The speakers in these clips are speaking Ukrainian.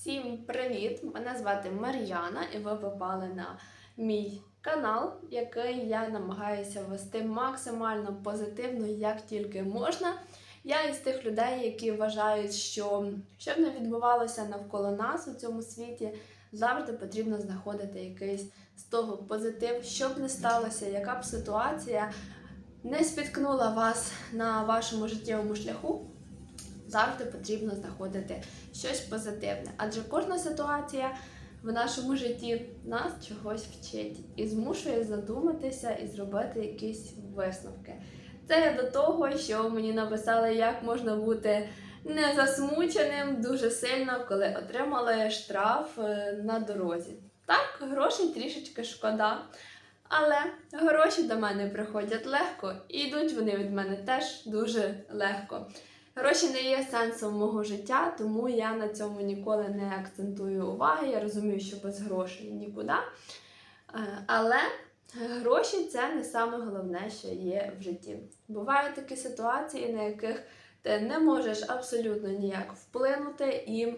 Всім привіт! Мене звати Мар'яна, і ви попали на мій канал, який я намагаюся вести максимально позитивно, як тільки можна. Я із тих людей, які вважають, що щоб не відбувалося навколо нас у цьому світі, завжди потрібно знаходити якийсь з того позитив, щоб не сталося, яка б ситуація не спіткнула вас на вашому життєвому шляху завжди потрібно знаходити щось позитивне. Адже кожна ситуація в нашому житті нас чогось вчить і змушує задуматися і зробити якісь висновки. Це до того, що мені написали, як можна бути не засмученим дуже сильно, коли отримали штраф е, на дорозі. Так, грошей трішечки шкода. Але гроші до мене приходять легко, і йдуть вони від мене теж дуже легко. Гроші не є сенсом мого життя, тому я на цьому ніколи не акцентую уваги. Я розумію, що без грошей нікуди. Е, Але гроші це не саме головне, що є в житті. Бувають такі ситуації, на яких ти не можеш абсолютно ніяк вплинути, і е,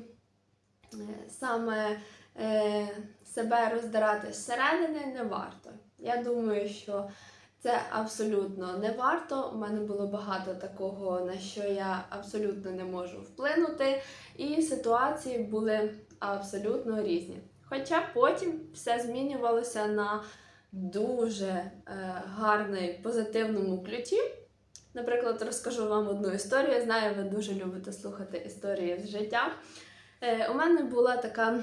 саме е, себе роздирати зсередини не варто. Я думаю, що це абсолютно не варто. У мене було багато такого, на що я абсолютно не можу вплинути, і ситуації були абсолютно різні. Хоча потім все змінювалося на дуже е, гарний позитивному ключі. Наприклад, розкажу вам одну історію. Знаю, ви дуже любите слухати історії з життя. Е, у мене була така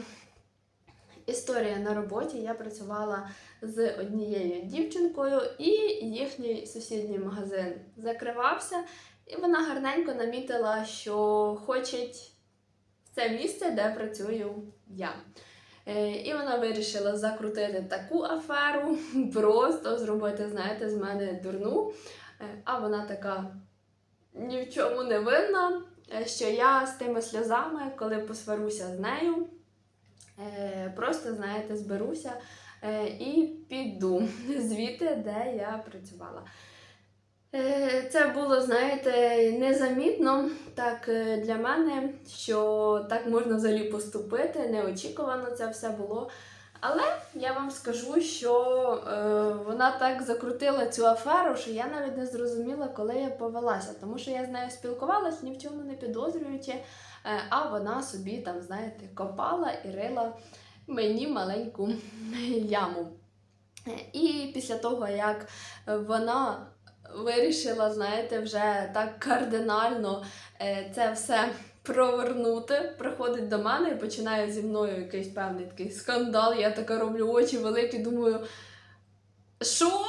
історія на роботі. Я працювала з однією дівчинкою, і їхній сусідній магазин закривався, і вона гарненько намітила, що хочеть в це місце, де працюю я. Е, І вона вирішила закрутити таку аферу, просто зробити, знаєте, з мене дурну. Е, А вона така ні в чому не винна, е, що я з тими сльозами, коли посваруся з нею, просто, знаєте, зберуся е, і піду звідти, де я працювала. Е, Це було, знаєте, незамітно так е, для мене, що так можна взагалі поступити. Неочікувано це все було. Але я вам скажу, що е, вона так закрутила цю аферу, що я навіть не зрозуміла, коли я повелася. Тому що я з нею спілкувалась, ні в чому не підозрюючи, е, а вона собі там, знаєте, копала і рила мені маленьку яму. Е, І після того, як вона вирішила, знаєте, вже так кардинально е, це все провернути, приходить до мене і починає зі мною якийсь певний такий скандал. Я така роблю очі великі, думаю. Що?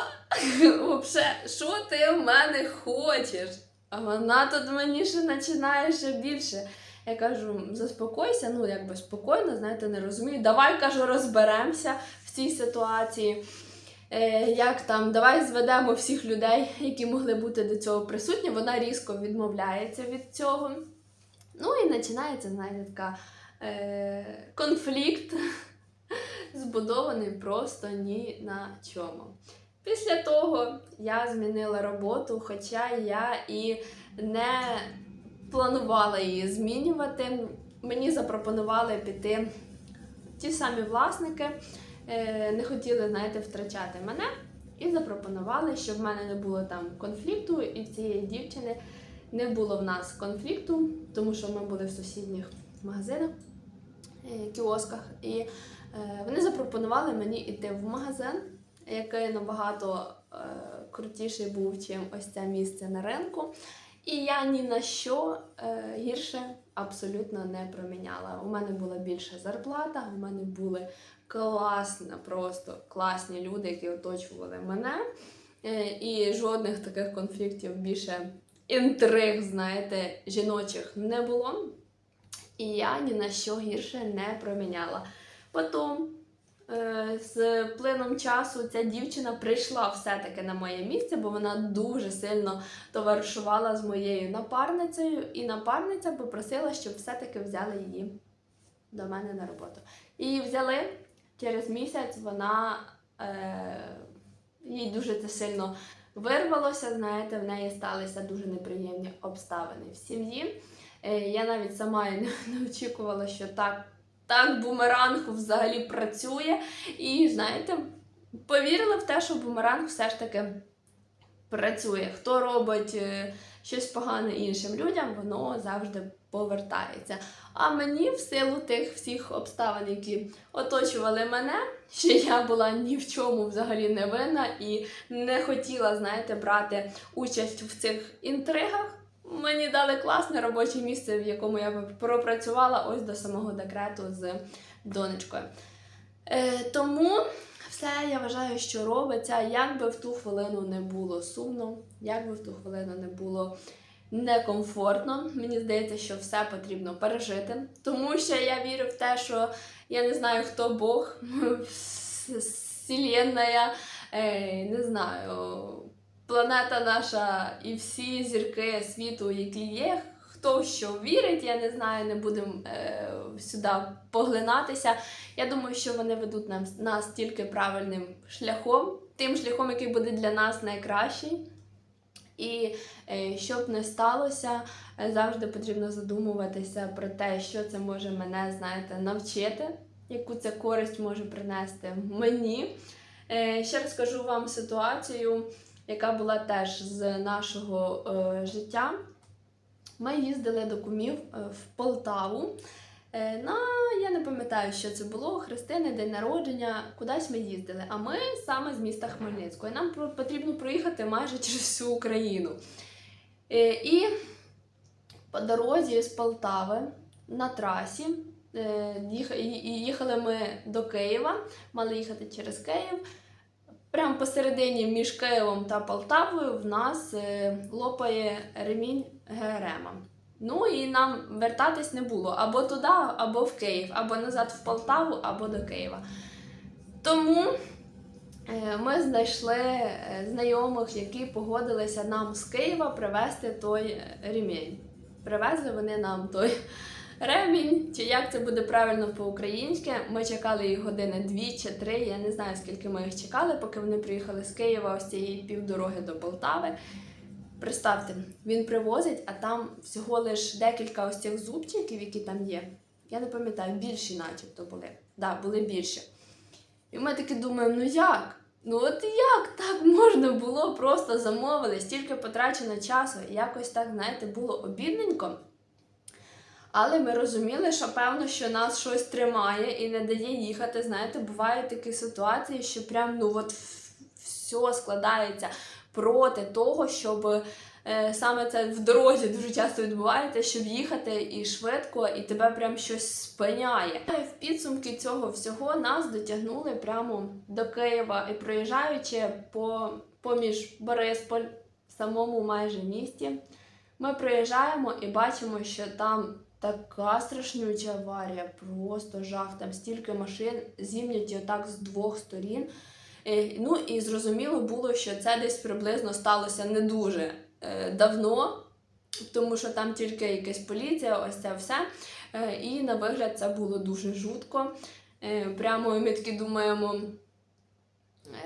Вообще, що ти в мене хочеш? А вона тут мені ще починає ще більше. Я кажу, заспокойся, ну якби спокійно, знаєте, не розумію. Давай кажу, розберемося в цій ситуації. Е, як там, давай зведемо всіх людей, які могли бути до цього присутні. Вона різко відмовляється від цього. Ну і починається, знаєте, така е, конфлікт, збудований просто ні на чому. Після того я змінила роботу, хоча я і не планувала її змінювати. Мені запропонували піти ті самі власники, е, не хотіли, знаєте, втрачати мене. І запропонували, щоб в мене не було там конфлікту, і цієї дівчини не було в нас конфлікту, тому що ми були в сусідніх магазинах, е, кіосках. І е, вони запропонували мені йти в магазин, який набагато е, крутіший був, чим ось це місце на ринку. І я ні на що гірше абсолютно не проміняла. У мене була більша зарплата, у мене були класна, просто класні люди, які оточували мене. І жодних таких конфліктів більше інтриг, знаєте, жіночих не було. І я ні на що гірше не проміняла. Потім, е, з плином часу, ця дівчина прийшла все-таки на моє місце, бо вона дуже сильно товаришувала з моєю напарницею, і напарниця попросила, щоб все-таки взяли її до мене на роботу. І взяли через місяць вона е, їй дуже це сильно вирвалося. Знаєте, в неї сталися дуже неприємні обставини в сім'ї. Е, я навіть сама не, очікувала, що так так бумеранг взагалі працює. І знаєте, повірила в те, що бумеранг все ж таки працює. Хто робить е, щось погане іншим людям, воно завжди повертається. А мені, в силу тих всіх обставин, які оточували мене, що я була ні в чому взагалі не винна і не хотіла, знаєте, брати участь в цих інтригах. Мені дали класне робоче місце, в якому я пропрацювала ось до самого декрету з донечкою. Е, тому все я вважаю, що робиться, як би в ту хвилину не було сумно, як би в ту хвилину не було некомфортно. Мені здається, що все потрібно пережити. Тому що я вірю в те, що я не знаю, хто Бог, Вселенная, е, не знаю, планета наша і всі зірки світу, які є. Хто що вірить, я не знаю, не будемо е, сюди поглинатися. Я думаю, що вони ведуть нам, нас тільки правильним шляхом, тим шляхом, який буде для нас найкращий. І е, щоб не сталося, завжди потрібно задумуватися про те, що це може мене, знаєте, навчити, яку це користь може принести мені. Е, ще розкажу вам ситуацію, яка була теж з нашого е, життя. Ми їздили до кумів е, в Полтаву. Е, На я не пам'ятаю, що це було. Христини, день народження, кудись ми їздили. А ми саме з міста Хмельницького. Нам потрібно проїхати майже через всю Україну. Е, І по дорозі з Полтави на трасі. Їхали ми до Києва, мали їхати через Київ. Прямо посередині між Києвом та Полтавою в нас е, лопає ремінь ГРМа. Ну і нам вертатись не було або туди, або в Київ, або назад в Полтаву, або до Києва. Тому е, ми знайшли е, знайомих, які погодилися нам з Києва привезти той ремінь. Привезли вони нам той ремінь, чи як це буде правильно по-українськи. Ми чекали їх години дві чи три. Я не знаю, скільки ми їх чекали, поки вони приїхали з Києва ось цієї півдороги до Полтави. Представте, він привозить, а там всього лиш декілька ось цих зубчиків, які там є. Я не пам'ятаю, більші начебто були. Так, да, були більші. І ми таки думаємо, ну як? Ну от як так можна було просто замовили, стільки потрачено часу, якось так, знаєте, було обідненько. Але ми розуміли, що певно, що нас щось тримає і не дає їхати. Знаєте, бувають такі ситуації, що прям ну от все складається проти того, щоб е, саме це в дорозі дуже часто відбувається, щоб їхати і швидко, і тебе прям щось спиняє. В підсумки цього всього нас дотягнули прямо до Києва і проїжджаючи по поміж Борисполь, самому майже місті, ми приїжджаємо і бачимо, що там така страшнюча аварія, просто жах. Там стільки машин зімняті отак з двох сторін. Е, Ну і зрозуміло було, що це десь приблизно сталося не дуже е, давно, тому що там тільки якась поліція, ось це все. Е, І на вигляд це було дуже жутко. Прямо ми таки думаємо.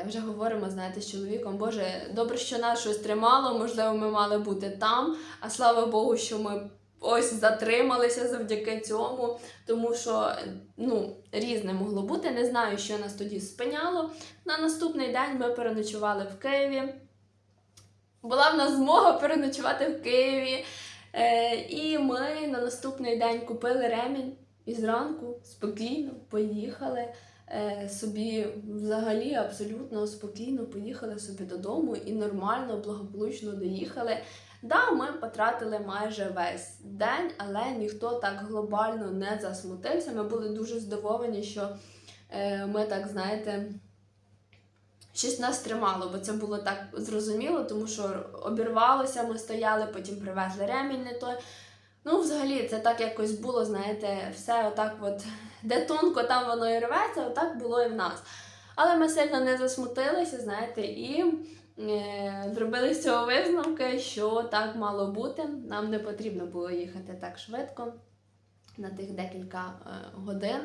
Вже говоримо, знаєте, з чоловіком, Боже, добре, що нас щось тримало, можливо, ми мали бути там, а слава Богу, що ми ось затрималися завдяки цьому, тому що ну, різне могло бути. Не знаю, що нас тоді спиняло. На наступний день ми переночували в Києві. Була в нас змога переночувати в Києві. Е, і ми на наступний день купили ремінь і зранку спокійно поїхали е, собі взагалі абсолютно спокійно поїхали собі додому і нормально, благополучно доїхали. Да, ми потратили майже весь день, але ніхто так глобально не засмутився. Ми були дуже здивовані, що е, ми так, знаєте, щось нас тримало, бо це було так зрозуміло, тому що обірвалося, ми стояли, потім привезли ремінь не той. Ну, взагалі, це так якось було, знаєте, все отак, от, де тонко там воно і рветься, отак було і в нас. Але ми сильно не засмутилися, знаєте, і зробили з цього висновки, що так мало бути. Нам не потрібно було їхати так швидко. На тих декілька е, годин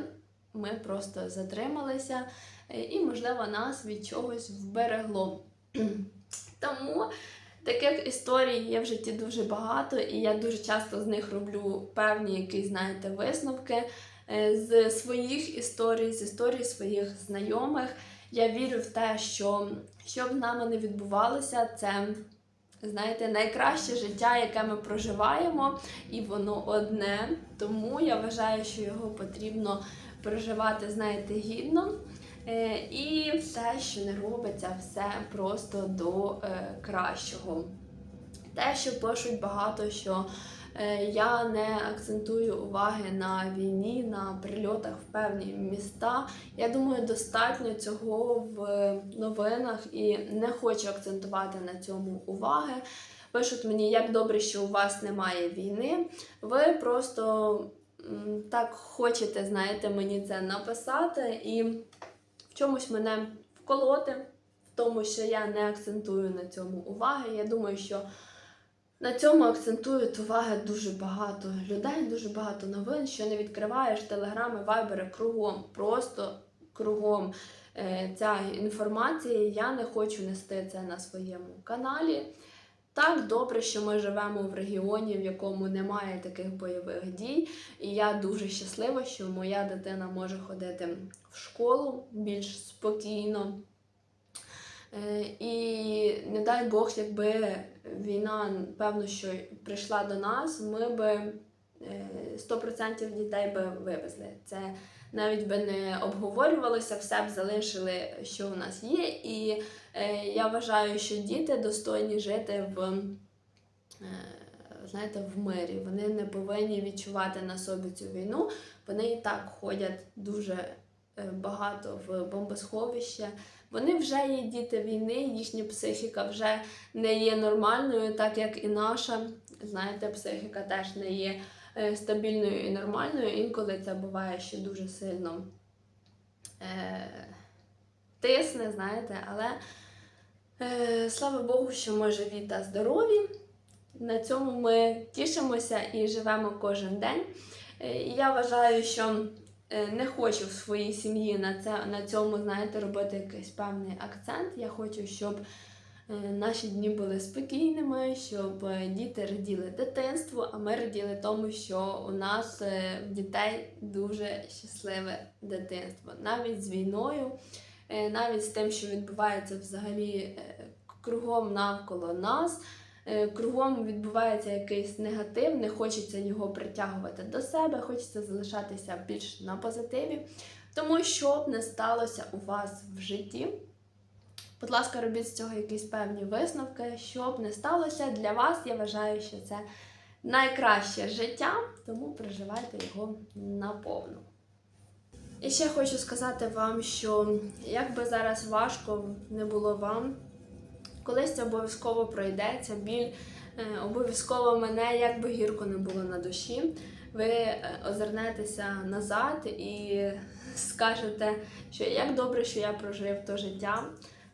ми просто затрималися, е, і, можливо, нас від чогось вберегло. Тому таких історій є в житті дуже багато, і я дуже часто з них роблю певні якісь, знаєте, висновки. е, з своїх історій, з історій своїх знайомих. Я вірю в те, що що б нами не відбувалося, це знаєте, найкраще життя, яке ми проживаємо, і воно одне. Тому я вважаю, що його потрібно проживати, знаєте, гідно. Е, І все, що не робиться, все просто до е, кращого. Те, що пишуть багато, що я не акцентую уваги на війні, на прильотах в певні міста. Я думаю, достатньо цього в новинах і не хочу акцентувати на цьому уваги. Пишуть мені, як добре, що у вас немає війни. Ви просто так хочете, знаєте, мені це написати і в чомусь мене вколоти, в тому, що я не акцентую на цьому уваги. Я думаю, що на цьому акцентують уваги дуже багато людей, дуже багато новин, що не відкриваєш телеграми, вайбери кругом, просто кругом е, ця інформація. Я не хочу нести це на своєму каналі. Так добре, що ми живемо в регіоні, в якому немає таких бойових дій. І я дуже щаслива, що моя дитина може ходити в школу більш спокійно. Е, І не дай Бог, якби війна, певно, що прийшла до нас, ми би е, 100% дітей би вивезли. Це навіть би не обговорювалося, все б залишили, що у нас є. І е, я вважаю, що діти достойні жити в. е, Знаєте, в мирі. Вони не повинні відчувати на собі цю війну. Вони і так ходять дуже е, багато в бомбосховище. Вони вже є діти війни, їхня психіка вже не є нормальною, так як і наша. Знаєте, психіка теж не є е, стабільною і нормальною. Інколи це буває ще дуже сильно е, тисне, знаєте, але е, слава Богу, що ми живі та здорові. На цьому ми тішимося і живемо кожен день. Е, я вважаю, що е, не хочу в своїй сім'ї на, це, на цьому, знаєте, робити якийсь певний акцент. Я хочу, щоб е, наші дні були спокійними, щоб е, діти раділи дитинству, а ми раділи тому, що у нас е, в дітей дуже щасливе дитинство. Навіть з війною, е, навіть з тим, що відбувається взагалі е, кругом навколо нас. Е, Кругом відбувається якийсь негатив, не хочеться його притягувати до себе, хочеться залишатися більш на позитиві. Тому що б не сталося у вас в житті. Будь ласка, робіть з цього якісь певні висновки. Що б не сталося для вас, я вважаю, що це найкраще життя, тому проживайте його наповну. І ще хочу сказати вам, що як би зараз важко не було вам, колись це обов'язково пройде, ця біль е, обов'язково мене, як би гірко не було на душі. Ви е, озирнетеся назад і скажете, що як добре, що я прожив то життя,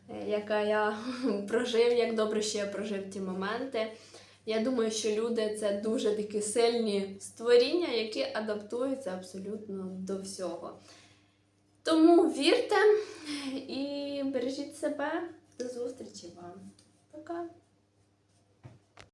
е, яке я прожив, як добре, що я прожив ті моменти. Я думаю, що люди це дуже такі сильні створіння, які адаптуються абсолютно до всього. Тому вірте і бережіть себе. До зустрічі вам. Пока.